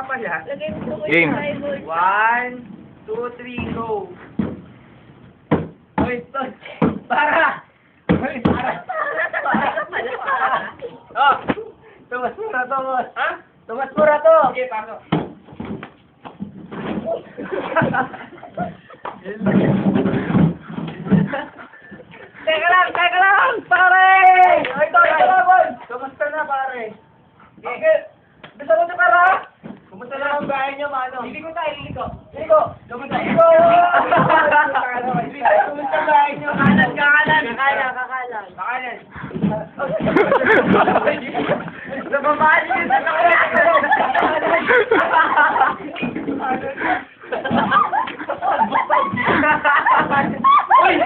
nga pala. Lagay mo ko Game. One, two, three, go. Uy, Tol. Para! Uy, para! Para, para para. Oh! Tumas mo na to, boss. Ha? Tumas mo na to. Sige, pasok. Teka lang, teka lang, pare! Teka lang, boy. Kumusta na, pare? Sige. Bisa mo na, para? Kumusta na ang bahay niyo, mano? Hindi ko tayo, hindi ko. Hindi ko. Kumusta? Hindi ko. Kumusta ang bahay niyo? Kakalan, kakalan. Kakalan, kakalan. Kakalan. Nababali yun sa Uy!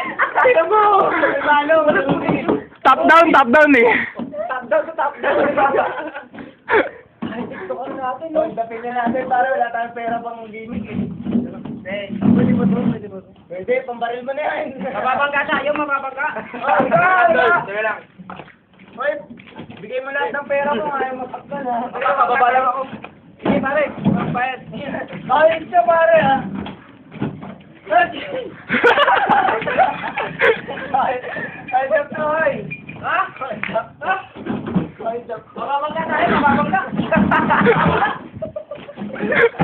Mo! Lalo! Top down, top down eh. Top down to top down. Natin, no? Dapin na natin para wala tayong pera pang gimmick eh. Eh, pwede ba to? Pwede ba to? Pwede, pambaril mo na yan. Mapapangka tayo, mapapangka. Oh, ikaw! Sige lang. Hoy, bigay mo lahat ng pera mo, ayaw mapagka na. Mababa lang ako. Sige, pare. Magbayad. Ayos siya, pare, ha? Joke to, hoy. Ha? Ay, joke. Mapapangka tayo, mapapangka. Yan. Hoy, ba't siya bali? Ito, sakyan. Ito. Bangga na, bangga.